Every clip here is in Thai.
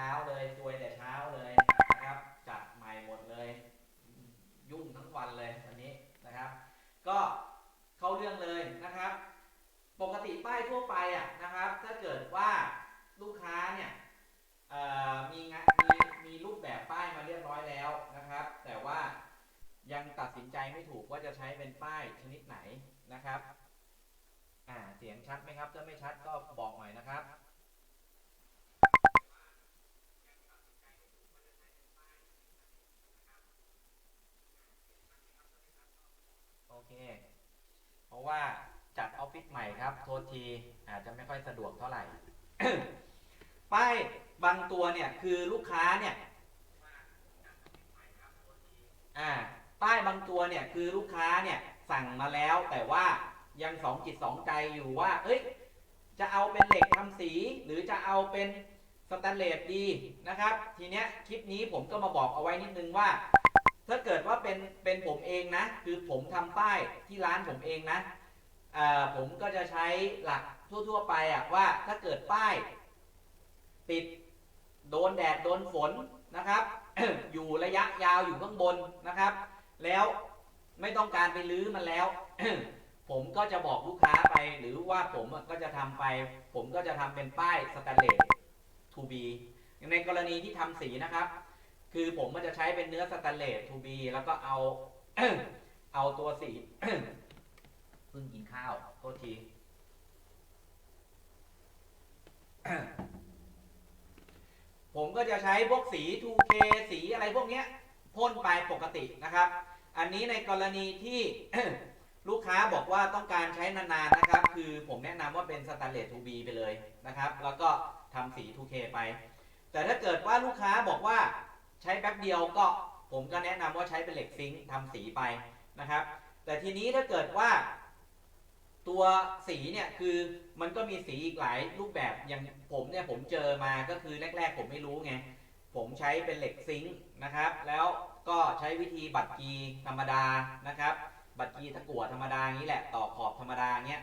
ช้าเลยซวยแต่เช้าเลยนะครับ จัดใหม่หมดเลย ยุ่งทั้งวันเลยวันนี้นะครับ ก็เข้าเรื่องเลยนะครับ ปกติป้ายทั่วไปอะนะครับ ถ้าเกิดว่าลูกค้าเนี่ยมีงานมีมีรูปแบบป้ายมาเรียบร้อยแล้วนะครับ แต่ว่ายังตัดสินใจไม่ถูกว่าจะใช้เป็นป้ายชนิดไหนนะครับ อ่าเสียงชัดไหมครับถ้าไม่ชัดก็บอกหน่อยนะครับ เคเพราะว่าจัดออฟฟิศใหม่ครับ โทษทีอาจจะไม่ค่อยสะดวกเท่าไหร่ ป้ายบางตัวเนี่ยคือลูกค้าเนี่ยอ่าป้ายบางตัวเนี่ยคือลูกค้าเนี่ยสั่งมาแล้วแต่ว่ายังสองจิตสองใจอยู่ว่า เอ้ย จะเอาเป็นเหล็กทำสี หรือจะเอาเป็นสแตนเลสดีนะครับ ทีเนี้ยคลิปนี้ผมก็มาบอกเอาไว้นิดนึงว่า ถ้าเกิดว่าเป็นเป็นผมเองนะ คือผมทำป้ายที่ร้านผมเองนะผมก็จะใช้หลักทั่ว ๆ ไปอะว่าถ้าเกิดป้าย ติดโดนแดดโดนฝนนะครับ อยู่ระยะยาวอยู่ข้างบนนะครับ แล้วไม่ต้องการไปลื้อมันแล้ว ผมก็จะบอกลูกค้าไปหรือว่าผมก็จะทำไป ผมก็จะทำเป็นป้ายสแตนเลส to be ในกรณีที่ทำสีนะครับ คือผมมันจะใช้เป็นเนื้อสแตนเลส to be แล้วก็เอา เอาตัวสีเพิ่งกินข้าวโทษทีผมก็จะใช้พวกสี 2K สีอะไรพวกเนี้ยพ่นไปปกตินะครับ อันนี้ในกรณีที่ลูกค้าบอกว่าต้องการใช้นานๆนะครับ คือผมแนะนำว่าเป็นสแตนเลส 2B ไปเลยนะครับ แล้วก็ทำสี 2K ไป แต่ถ้าเกิดว่าลูกค้าบอกว่า ใช้แป๊บเดียวก็ผมก็แนะนำว่าใช้เป็นเหล็กซิงค์ทำสีไปนะครับ แต่ทีนี้ถ้าเกิดว่าตัวสีเนี่ยคือมันก็มีสีอีกหลายรูปแบบอย่างผมเนี่ยผมเจอมาก็คือแรก ๆ ผมไม่รู้ไงผมใช้เป็นเหล็กซิงค์นะครับ แล้วก็ใช้วิธีบัตรกีธรรมดานะครับ บัตรกีตะกั่วธรรมดานี้แหละต่อขอบธรรมดาเนี้ย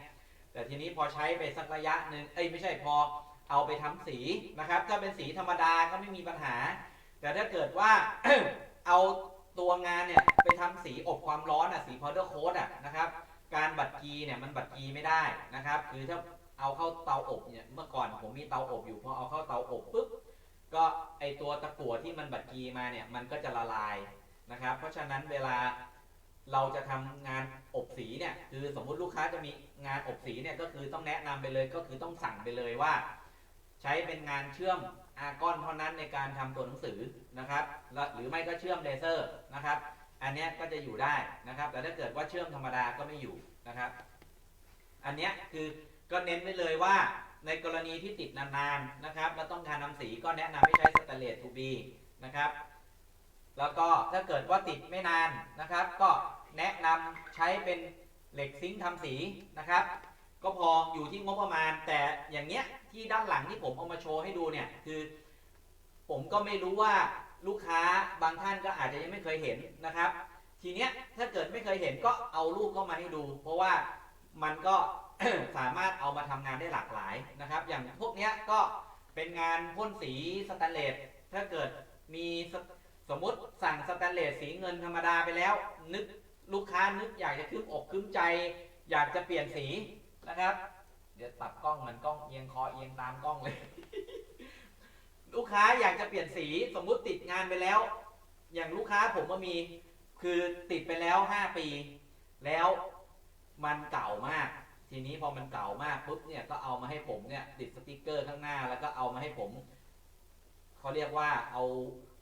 แต่ทีนี้พอใช้ไปสักระยะหนึ่งเอ้ยไม่ใช่พอเอาไปทำสีนะครับถ้าเป็นสีธรรมดาก็ไม่มีปัญหา แต่ถ้าเกิดว่า เอาตัวงานเนี่ยไปทำสีอบความร้อนอะสีพาวเดอร์โค้ดอะนะครับการบัดกีเนี่ยมันบัดกีไม่ได้นะครับคือถ้าเอาเข้าเตาอบเนี่ยเมื่อก่อนผมมีเตาอบอยู่พอเอาเข้าเตาอบปุ๊บก็ไอตัวตะกั่วที่มันบัดกีมาเนี่ยมันก็จะละลายนะครับ เพราะฉะนั้นเวลาเราจะทำงานอบสีเนี่ยคือสมมุติลูกค้าจะมีงานอบสีเนี่ยก็คือต้องแนะนำไปเลยก็คือต้องสั่งไปเลยว่า ใช้เป็นงานเชื่อม กอนเท่านั้นในการทำตัวหนังสือนะครับ หรือไม่ก็เชื่อมเลเซอร์นะครับ อันนี้ก็จะอยู่ได้นะครับ แต่ถ้าเกิดว่าเชื่อมธรรมดาก็ไม่อยู่นะครับ อันนี้คือก็เน้นไว้เลยว่าในกรณีที่ติดนานๆนะครับแล้วต้องการนำสีก็แนะนำให้ใช้สแตเลสทูบีนะครับ แล้วก็ถ้าเกิดว่าติดไม่นานนะครับ ก็แนะนำใช้เป็นเหล็กซิงค์ทำสีนะครับ ก็พออยู่ที่งบประมาณแต่อย่างเงี้ยที่ด้านหลังที่ผมเอามาโชว์ให้ดูเนี่ยคือ ผมก็ไม่รู้ว่าลูกค้าบางท่านก็อาจจะยังไม่เคยเห็นนะครับ ทีเนี้ยถ้าเกิดไม่เคยเห็นก็เอารูปเข้ามาให้ดู เพราะว่ามันก็สามารถเอามาทำงานได้หลากหลายนะครับ อย่างพวกเนี้ยก็เป็นงานพ่นสีสแตนเลสถ้าเกิดมีสสมมติสั่งสแตนเลสสีเงินธรรมดาไปแล้ว นึกลูกค้านึกอยากจะคืบอกคืมใจ อยากจะเปลี่ยนสีนะครับ เดี๋ยวปรับกล้องมือนกล้องเอียงคอเอียงตามกล้องเลย ลูกค้าอยากจะเปลี่ยนสีสมมุติติดงานไปแล้ว อย่างลูกค้าผมก็มีคือติดไปแล้ว5ปี แล้วมันเก่ามาก ทีนี้พอมันเก่ามากปุ๊บเนี่ยก็เอามาให้ผมเนี่ย ติดสติกเกอร์ข้างหน้า แล้วก็เอามาให้ผมเขาเรียกว่าเอา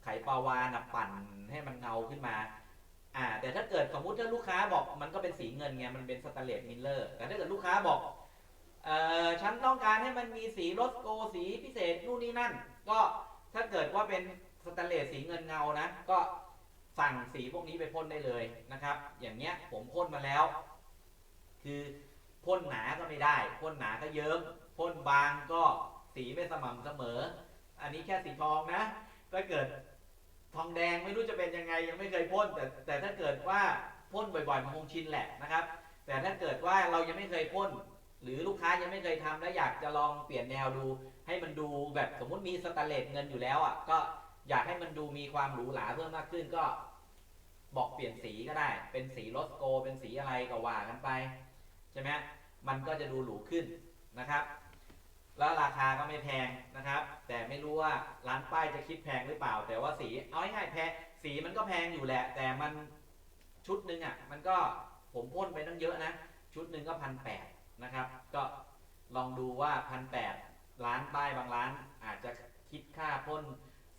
ไขปลาวานะปั่นให้มันเงาขึ้นมา อ่า แต่ถ้าเกิดสมมุติถ้าลูกค้าบอกมันก็เป็นสีเงินไงมันเป็นสแตนเลสมิลเลอร์แต่ถ้าเกิดลูกค้าบอก เออฉันต้องการให้มันมีสีรถโกสีพิเศษนู่นนี่นั่น ก็ถ้าเกิดว่าเป็นสแตนเลสสีเงินเงานะ ก็สั่งสีพวกนี้ไปพ่นได้เลยนะครับ อย่างเงี้ยผมพ่นมาแล้ว คือพ่นหนาก็ไม่ได้พ่นหนาก็เยิ้มพ่นบางก็สีไม่สม่ำเสมอ อันนี้แค่สีทองนะถ้าเกิดทองแดงไม่รู้จะเป็นยังไงยังไม่เคยพ่นแต่แต่ถ้าเกิดว่าพ่นบ่อยๆมันคงชินแหละนะครับ แต่ถ้าเกิดว่าเรายังไม่เคยพ่น หรือลูกค้ายังไม่เคยทำแล้วอยากจะลองเปลี่ยนแนวดู ให้มันดูแบบสมมุติมีสแตนเลสเงินอยู่แล้วอะก็อยากให้มันดูมีความหรูหราเพิ่มมากขึ้นก็บอกเปลี่ยนสีก็ได้ เป็นสีโรสโก เป็นสีอะไรก็ว่ากันไปใช่ไหมมันก็จะดูหรูขึ้นนะครับ แล้วราคาก็ไม่แพงนะครับ แต่ไม่รู้ว่าร้านป้ายจะคิดแพงหรือเปล่า แต่ว่าสีเอาง่ายๆแพงสีมันก็แพงอยู่แหละ แต่มันชุดหนึ่งอะมันก็ผมพ่นไปตั้งเยอะนะ ชุดหนึ่งก็พันแปด นะครับ ก็ลองดูว่าพันแปดร้านป้ายบางร้านอาจจะคิดค่าพ่น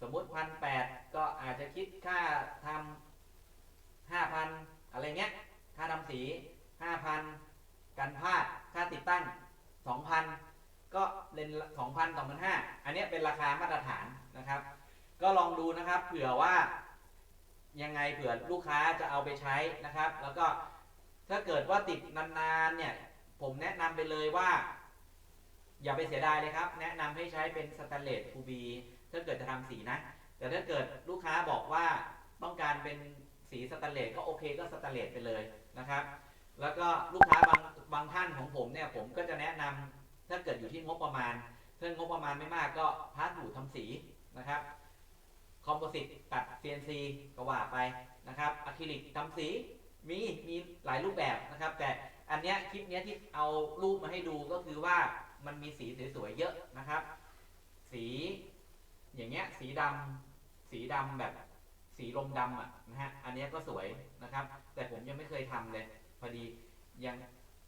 สมมติพันแปดก็อาจจะคิดค่าทำห้าพันอะไรเงี้ย ค่าทำสีห้าพันกันพลาดค่าติดตั้งสองพันก็เลนสองพันสองพันห้าอันเนี้ยเป็นราคามาตรฐานนะครับ ก็ลองดูนะครับเผื่อว่ายังไงเผื่อลูกค้าจะเอาไปใช้นะครับ แล้วก็ถ้าเกิดว่าติดนานๆเนี่ย ผมแนะนำไปเลยว่า อย่าไปเสียดายเลยครับ แนะนำให้ใช้เป็นสแตนเลสทูบีถ้าเกิดจะทำสีนะ แต่ถ้าเกิดลูกค้าบอกว่าต้องการเป็นสีสแตนเลสก็โอเคก็สแตนเลสไปเลยนะครับ แล้วก็ลูกค้าบางบางท่านของผมเนี่ยผมก็จะแนะนำถ้าเกิดอยู่ที่งบประมาณถ้างบประมาณไม่มากก็พาร์ทหูทำสีนะครับ คอมโพสิตตัด CNC ก็ว่าไปนะครับอะคริลิกทำสีมีมีหลายรูปแบบนะครับ แต่ อันเนี้ยคลิปเนี้ยที่เอารูปมาให้ดูก็คือว่ามันมีสีสวยๆเยอะนะครับ สีอย่างเงี้ยสีดำสีดำแบบสีลมดำอะนะฮะอันเนี้ยก็สวยนะครับ แต่ผมยังไม่เคยทำเลย พอดียัง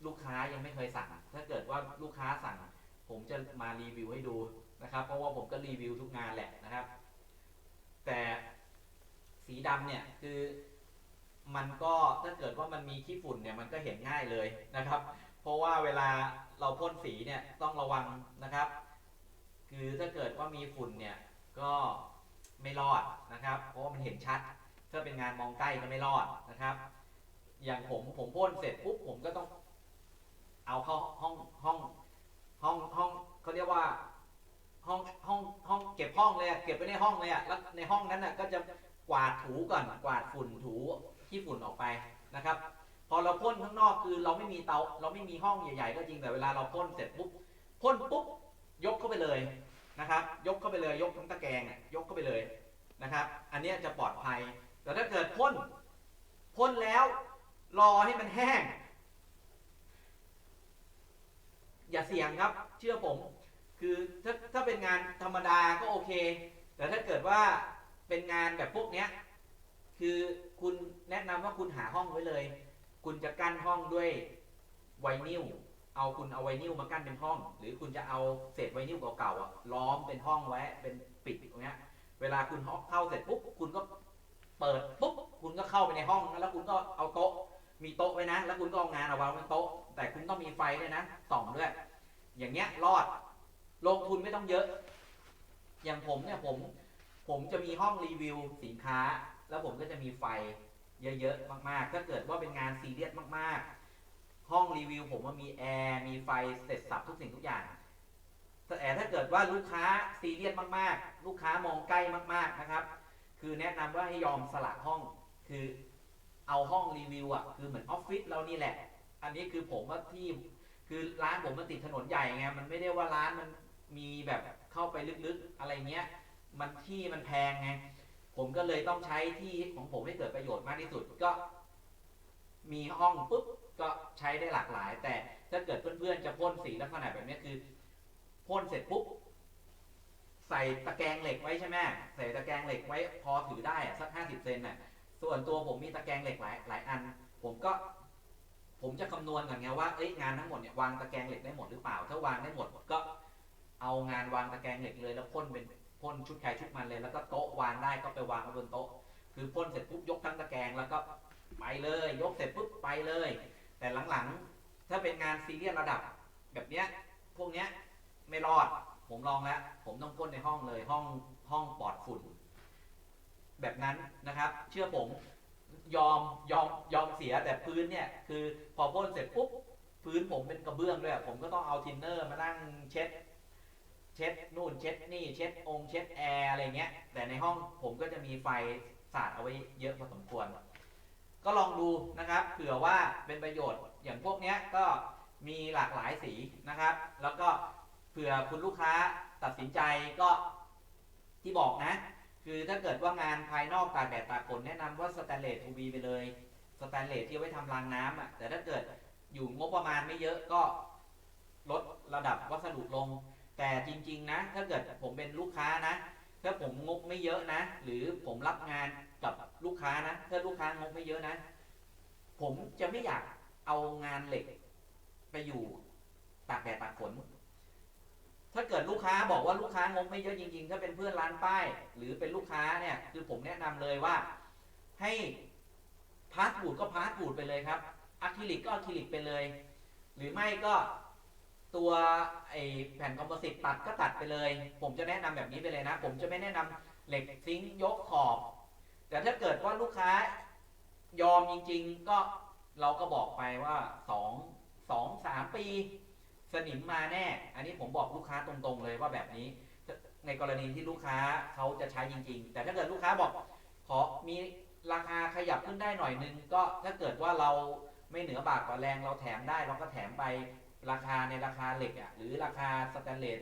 ลูกค้ายังไม่เคยสั่ง ถ้าเกิดว่าลูกค้าสั่ง ผมจะมารีวิวให้ดูนะครับ เพราะว่าผมก็รีวิวทุกงานแหละนะครับ แต่สีดำเนี่ยคือ มันก็ถ้าเกิดว่ามันมีขี้ฝุ่นเนี่ยมันก็เห็นง่ายเลยนะครับ เพราะว่าเวลาเราพ่นสีเนี่ยต้องระวังนะครับ คือถ้าเกิดว่ามีฝุ่นเนี่ยก็ไม่รอดนะครับ เพราะว่ามันเห็นชัด ถ้าเป็นงานมองใกล้ก็ไม่รอดนะครับ อย่างผมผมพ่นเสร็จปุ๊บผมก็ต้อง เอาเข้าห้องห้องห้องห้องเขาเรียกว่าห้องห้องห้องเก็บห้องเลยเก็บไว้ในห้องเลยอะแล้วในห้องนั้นน่ะก็จะกวาดถูก่อนกวาดฝุ่นถู ขี้ฝุ่นออกไปนะครับ พอเราพ่นข้างนอกคือเราไม่มีเตา เราไม่มีห้องใหญ่ ๆ ก็จริงแต่เวลาเราพ่นเสร็จปุ๊บพ่นปุ๊บยกเข้าไปเลยนะครับ ยกเข้าไปเลยยกทั้งตะแกรงอะยกเข้าไปเลยนะครับ อันนี้จะปลอดภัย แต่ถ้าเกิดพ่นพ่นแล้วรอให้มันแห้ง อย่าเสี่ยงครับ เชื่อผม คือถ้าถ้าเป็นงานธรรมดาก็โอเค แต่ถ้าเกิดว่าเป็นงานแบบพวกเนี้ย คือคุณแนะนำว่าคุณหาห้องไว้เลย คุณจะกั้นห้องด้วยไวนิลเอาคุณเอาไวนิลมากั้นเป็นห้อง หรือคุณจะเอาเศษไวนิลเก่าๆอะล้อมเป็นห้องไว้เป็นปิดตรงเนี้ยเวลาคุณเข้าเสร็จปุ๊บคุณก็เปิดปุ๊บคุณก็เข้าไปในห้องแล้วคุณก็เอาโต๊ะมีโต๊ะไว้นะ แล้วคุณก็เอางานเอาวางบนโต๊ะ แต่คุณต้องมีไฟด้วยนะส่องด้วย อย่างเงี้ยรอดลงทุนไม่ต้องเยอะ อย่างผมเนี่ยผม ผมจะมีห้องรีวิวสินค้า แล้วผมก็จะมีไฟเยอะๆมากๆ ถ้าเกิดว่าเป็นงานซีเรียสมากๆ ห้องรีวิวผมว่ามีแอร์มีไฟเสร็จสับทุกสิ่งทุกอย่างแต่ถ้าเกิดว่าลูกค้าซีเรียสมากๆ ลูกค้ามองใกล้มากๆนะครับ คือแนะนำว่าให้ยอมสละห้องคือเอาห้องรีวิวอะคือเหมือนออฟฟิศเรานี่แหละ อันนี้คือผมว่าที่คือร้านผมมันติดถนนใหญ่ไงมันไม่ได้ว่าร้านมันมีแบบเข้าไปลึกๆอะไรเงี้ย มันที่มันแพงไง ผมก็เลยต้องใช้ที่ของผมให้เกิดประโยชน์มากที่สุดก็มีห้องปุ๊บก็ใช้ได้หลากหลาย แต่ถ้าเกิดเพื่อนๆจะพ่นสีลักษณะแบบนี้คือพ่นเสร็จปุ๊บใส่ตะแกรงเหล็กไว้ใช่ไหมใส่ตะแกรงเหล็กไว้พอถือได้สักห้าสิบเซนน่ะ ส่วนตัวผมมีตะแกรงเหล็กหลายหลายอัน ผมก็ ผมจะคำนวณก่อนไงว่าเอ้ยงานทั้งหมดเนี่ยวางตะแกรงเหล็กได้หมดหรือเปล่า ถ้าวางได้หมดก็เอางานวางตะแกรงเหล็กเลยแล้วพ่นเป็น พ่นชุดใครชุดมันเลยแล้วก็โต๊ะวางได้ก็ไปวางไว้บนโต๊ะ คือพ่นเสร็จปุ๊บยกทั้งตะแกรงแล้วก็ไปเลย ยกเสร็จปุ๊บไปเลย แต่หลังๆ ถ้าเป็นงานซีเรียสระดับ แบบเนี้ยพวกเนี้ยไม่รอดผมลองแล้ว ผมต้องพ่นในห้องเลยห้องห้องปลอดฝุ่น แบบนั้นนะครับ เชื่อผมยอมยอมยอมเสียแต่พื้นเนี่ย คือพอพ่นเสร็จปุ๊บพื้นผมเป็นกระเบื้องด้วย ผมก็ต้องเอาทินเนอร์มานั่งเช็ด เช็ดนู่นเช็ดนี่เช็ดองค์เช็ดแอร์อะไรเงี้ย แต่ในห้องผมก็จะมีไฟสาดเอาไว้เยอะพอสมควร ก็ลองดูนะครับ เผื่อว่าเป็นประโยชน์อย่างพวกเนี้ยก็มีหลากหลายสีนะครับ แล้วก็เผื่อคุณลูกค้าตัดสินใจก็ที่บอกนะ คือถ้าเกิดว่างานภายนอกตากแดดตากฝนแนะนำว่าสแตนเลสทูบีไปเลย สแตนเลสที่เอาไว้ทำรางน้ำอะแต่ถ้าเกิดอยู่งบประมาณไม่เยอะก็ลดระดับวัสดุลง แต่จริง ๆ นะ ถ้าเกิดผมเป็นลูกค้านะ ถ้าผมงบไม่เยอะนะ หรือผมรับงานกับลูกค้านะ ถ้าลูกค้างบไม่เยอะนะ ผมจะไม่อยากเอางานเหล็ก ไปอยู่ตากแดดตากฝน ถ้าเกิดลูกค้าบอกว่าลูกค้างบไม่เยอะจริง ๆ ถ้าเป็นเพื่อนร้านป้าย หรือเป็นลูกค้าเนี่ย คือผมแนะนำเลยว่า ให้พาสบูดก็พาสบูดไปเลยครับอะคริลิกก็อะคริลิกไปเลย หรือไม่ก็ ตัวไอแผ่นคอมโพสิตตัดก็ตัดไปเลย ผมจะแนะนำแบบนี้ไปเลยนะ ผมจะไม่แนะนำเหล็กซิงยกขอบ แต่ถ้าเกิดว่าลูกค้ายอมจริง ๆ ก็เราก็บอกไปว่าสองสองสามปี สนิมมาแน่ อันนี้ผมบอกลูกค้าตรงๆเลยว่าแบบนี้ ในกรณีที่ลูกค้าเขาจะใช้จริง ๆ แต่ถ้าเกิดลูกค้าบอกขอมีราคาขยับขึ้นได้หน่อยนึงก็ถ้าเกิดว่าเราไม่เหนือบากกว่าแรงเราแถมได้เราก็แถมไป ราคาในราคาเหล็กอะหรือราคาสแตนเลส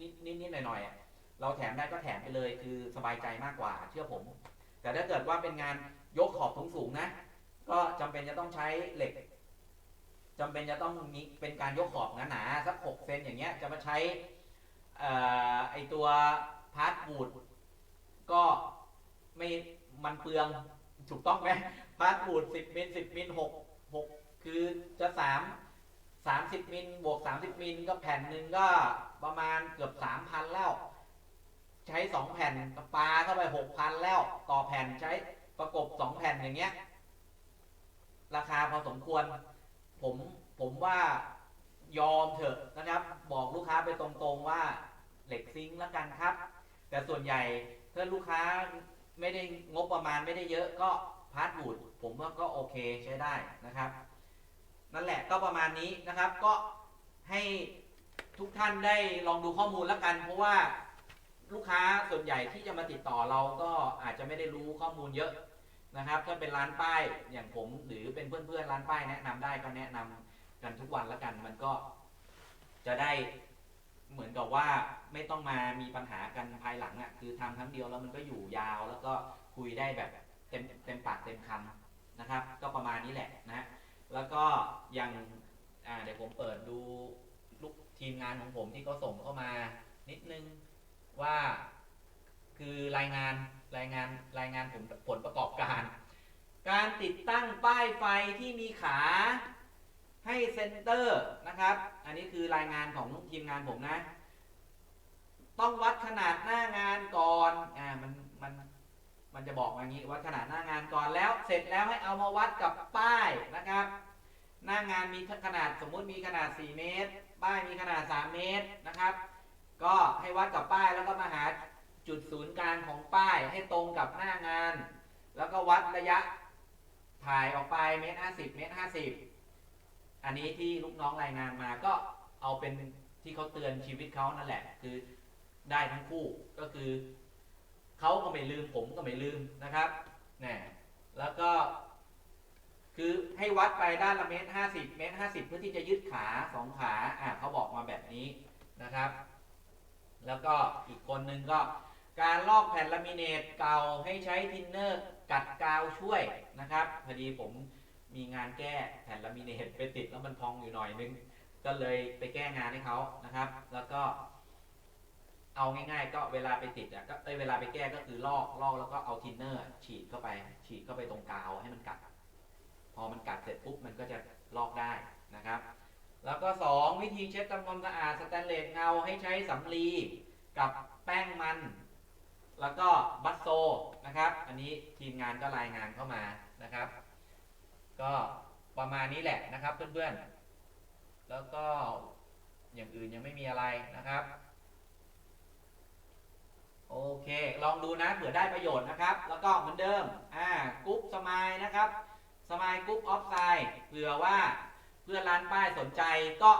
นิดๆหน่อยๆอะเราแถมได้ก็แถมไปเลยคือสบายใจมากกว่าเชื่อผม แต่ถ้าเกิดว่าเป็นงานยกขอบสูงๆนะ ก็จำเป็นจะต้องใช้เหล็กจำเป็นจะต้องมีเป็นการยกขอบหนาๆสักหกเซนอย่างเงี้ยจะมาใช้ไอตัวพาร์ทบูดก็ไม่มันเปลืองถูกต้องไหมพาร์ทบูดสิบมิลสิบมิลหกหกคือจะสาม สามสิบมิลบวกสามสิบมิลก็แผ่นหนึ่งก็ประมาณเกือบสามพันแล้ว ใช้สองแผ่นก็ปาเข้าไปหกพันแล้ว ต่อแผ่นใช้ประกบสองแผ่นอย่างเงี้ย ราคาพอสมควร ผมผมว่ายอมเถอะนะครับ บอกลูกค้าไปตรงๆว่าเหล็กซิงค์แล้วกันครับ แต่ส่วนใหญ่ถ้าลูกค้าไม่ได้งบประมาณไม่ได้เยอะก็พาร์ทบูดผมว่าก็โอเคใช้ได้นะครับ นั่นแหละก็ประมาณนี้นะครับ ก็ให้ทุกท่านได้ลองดูข้อมูลแล้วกัน เพราะว่าลูกค้าส่วนใหญ่ที่จะมาติดต่อเราก็อาจจะไม่ได้รู้ข้อมูลเยอะนะครับถ้าเป็นร้านป้ายอย่างผมหรือเป็นเพื่อนๆร้านป้ายแนะนำได้ก็แนะนำกันทุกวันแล้วกัน มันก็จะได้เหมือนกับว่าไม่ต้องมามีปัญหากันภายหลังอะคือทำครั้งเดียวแล้วมันก็อยู่ยาว แล้วก็คุยได้แบบเต็มเต็มปากเต็มคำนะครับ ก็ประมาณนี้แหละนะฮะ แล้วก็อย่างเดี๋ยวผมเปิดดูลูกทีมงานของผมที่เขาส่งเข้ามานิดนึงว่าคือรายงานรายงานรายงานผลผลประกอบการ การติดตั้งป้ายไฟที่มีขาให้เซนเตอร์นะครับ อันนี้คือรายงานของทีมงานผมนะ ต้องวัดขนาดหน้างานก่อน อ่า มัน มัน มันจะบอกมาอย่างี้วัดขนาดหน้างานก่อนแล้ว เสร็จแล้วให้เอามาวัดกับป้ายนะครับ หน้างานมีขนาดสมมุติมีขนาด 4 เมตร ป้ายมีขนาด 3 เมตรนะครับ ก็ให้วัดกับป้ายแล้วก็มาหาจุดศูนย์กลางของป้ายให้ตรงกับหน้างาน แล้วก็วัดระยะถ่ายออกไปเมตรห้าสิบเมตรห้าสิบอันนี้ที่ลูกน้องรายงานมาก็เอาเป็นที่เขาเตือนชีวิตเขานั่นแหละ คือได้ทั้งคู่ก็คือ เขาก็ไม่ลืมผมก็ไม่ลืมนะครับนี่แล้วก็ คือให้วัดไปด้านละเมตรห้าสิบเมตรห้าสิบเพื่อที่จะยึดขาสองขาอะเขาบอกมาแบบนี้นะครับ แล้วก็อีกคนนึงก็การลอกแผ่นลามิเนตเก่าให้ใช้ทินเนอร์กัดกาวช่วยนะครับ พอดีผมมีงานแก้แผ่นลามิเนตไปติดแล้วมันพองอยู่หน่อยนึง ก็เลยไปแก้งานให้เขานะครับ แล้วก็ เอาง่ายๆ ก็เวลาไปติดอะก็เอ้ยเวลาไปแก้ก็คือลอกลอกแล้วก็เอาทินเนอร์ฉีดเข้าไป ฉีดเข้าไปตรงกาวให้มันกัด พอมันกัดเสร็จปุ๊บมันก็จะลอกได้นะครับ แล้วก็ 2 วิธีเช็ดทำความสะอาดสแตนเลสเงาให้ใช้สำลีกับแป้งมัน แล้วก็บัตโซนะครับ อันนี้ทีมงานก็รายงานเข้ามานะครับ ก็ประมาณนี้แหละนะครับเพื่อนๆ แล้วก็อย่างอื่นยังไม่มีอะไรนะครับ โอเค ลองดูนะเผื่อได้ประโยชน์นะครับ แล้วก็เหมือนเดิม อ่ากรุ๊ปสมายนะครับ สมายกรุ๊ปออฟไซด์เผื่อว่าเพื่อนร้านป้ายสนใจก็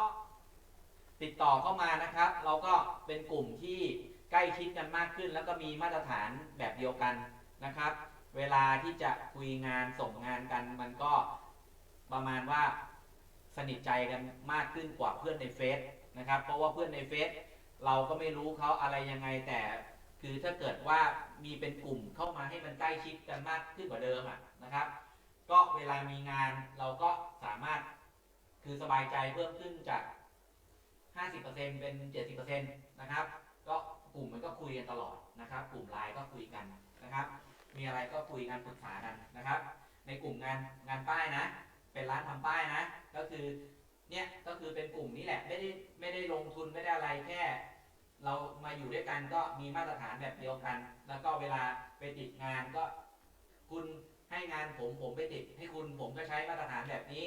ติดต่อเข้ามานะครับ เราก็เป็นกลุ่มที่ใกล้ชิดกันมากขึ้น แล้วก็มีมาตรฐานแบบเดียวกันนะครับ เวลาที่จะคุยงานส่งงานกันมันก็ประมาณว่าสนิทใจกันมากขึ้นกว่าเพื่อนในเฟซนะครับ เพราะว่าเพื่อนในเฟซเราก็ไม่รู้เขาอะไรยังไงแต่ คือถ้าเกิดว่ามีเป็นกลุ่มเข้ามาให้มันใกล้ชิดกันมากขึ้นกว่าเดิมอะนะครับ ก็เวลามีงานเราก็สามารถคือสบายใจเพิ่มขึ้นจาก 50%เป็น 70%นะครับ ก็กลุ่มมันก็คุยกันตลอดนะครับ กลุ่มไลน์ก็คุยกันนะครับ มีอะไรก็คุยกันปรึกษากันนะครับ ในกลุ่มงานงานป้ายนะ เป็นร้านทำป้ายนะ ก็คือเนี่ยก็คือเป็นกลุ่มนี้แหละไม่ได้ไม่ได้ลงทุนไม่ได้อะไรแค่ เรามาอยู่ด้วยกันก็มีมาตรฐานแบบเดียวกัน แล้วก็เวลาไปติดงานก็ คุณให้งานผมผมไปติด ให้คุณผมก็ใช้มาตรฐานแบบนี้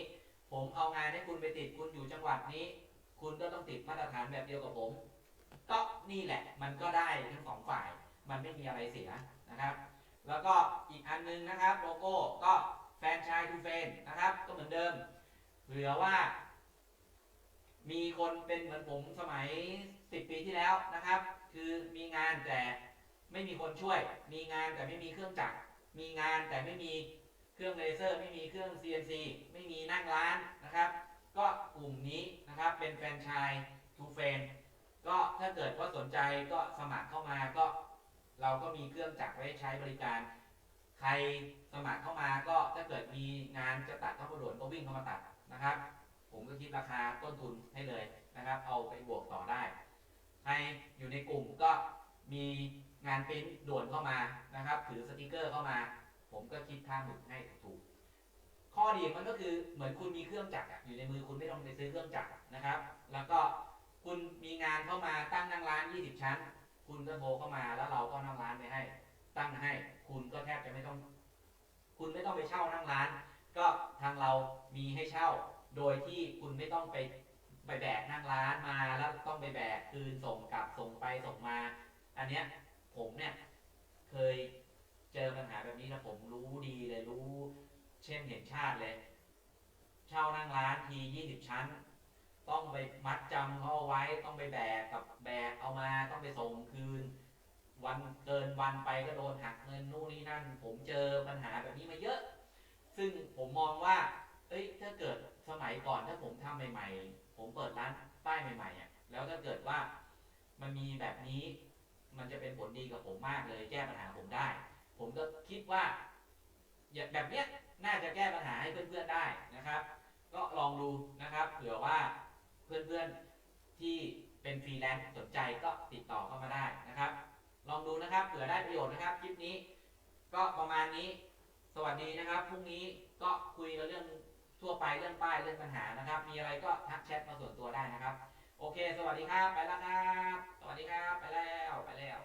ผมเอางานให้คุณไปติดคุณอยู่จังหวัดนี้ คุณก็ต้องติดมาตรฐานแบบเดียวกับผม ก็นี่แหละ มันก็ได้ทั้งสองฝ่าย มันไม่มีอะไรเสียนะครับ แล้วก็อีกอันนึงนะครับโลโก้ก็แฟนชส์ทูเฟนนะครับ ก็เหมือนเดิมเผื่อว่า มีคนเป็นเหมือนผมสมัย 10 ปีที่แล้วนะครับ คือมีงานแต่ไม่มีคนช่วย มีงานแต่ไม่มีเครื่องจักร มีงานแต่ไม่มีเครื่องเลเซอร์ ไม่มีเครื่อง CNC ไม่มีนั่งร้านนะครับ ก็กลุ่มนี้นะครับเป็นแฟรนไชส์ทูเฟนก็ถ้าเกิดว่าสนใจก็สมัครเข้ามาก็เราก็มีเครื่องจักรไว้ใช้บริการ ใครสมัครเข้ามาก็ถ้าเกิดมีงานจะตัดข้าวด่วนก็วิ่งเข้ามาตัดนะครับ ผมก็คิดราคาต้นทุนให้เลยนะครับ เอาไปบวกต่อได้ ใครอยู่ในกลุ่มก็มีงานปริ้นด่วนเข้ามานะครับถือสติกเกอร์เข้ามา ผมก็คิดค่าหมึกให้ถูก ข้อดีมันก็คือเหมือนคุณมีเครื่องจักรอะอยู่ในมือคุณไม่ต้องไปซื้อเครื่องจักรนะครับ แล้วก็คุณมีงานเข้ามาตั้งนั่งร้าน 20 ชั้น คุณก็โทรเข้ามาแล้วเราก็นั่งร้านไปให้ ตั้งให้ คุณก็แทบจะไม่ต้อง คุณไม่ต้องไปเช่านั่งร้าน ก็ทางเรามีให้เช่า โดยที่คุณไม่ต้องไป ไปแบกนั่งร้านมาแล้วต้องไปแบกคืนส่งกลับส่งไปส่งมา อันเนี้ยผมเนี่ยเคยเจอปัญหาแบบนี้นะผมรู้ดีเลยรู้ เช่นเห็นชาติเลย เช่านั่งร้านทียี่สิบชั้น ต้องไปมัดจำเขาเอาไว้ต้องไปแบกกับแบกเอามาต้องไปส่งคืน วันเกินวันไปก็โดนหักเงินนู่นนี่นั่น ผมเจอปัญหาแบบนี้มาเยอะ ซึ่งผมมองว่า เอ้ยถ้าเกิดสมัยก่อนถ้าผมทำใหม่ ๆ ผมเปิดร้านป้ายใหม่ๆอะแล้วถ้าเกิดว่ามันมีแบบนี้ มันจะเป็นผลดีกับผมมากเลย แก้ปัญหาผมได้ ผมก็คิดว่าอย่างแบบเนี้ยน่าจะแก้ปัญหาให้เพื่อนๆได้นะครับ ก็ลองดูนะครับเผื่อว่าเพื่อนๆที่เป็นฟรีแลนซ์สนใจก็ติดต่อเข้ามาได้นะครับ ลองดูนะครับเผื่อได้ประโยชน์นะครับคลิปนี้ ก็ประมาณนี้ สวัสดีนะครับพรุ่งนี้ก็คุยกันเรื่อง ทั่วไปเรื่องป้ายเรื่องปัญหานะครับ มีอะไรก็ทักแชทมาส่วนตัวได้นะครับ โอเค สวัสดีครับ ไปแล้วครับ สวัสดีครับ ไปแล้ว ไปแล้ว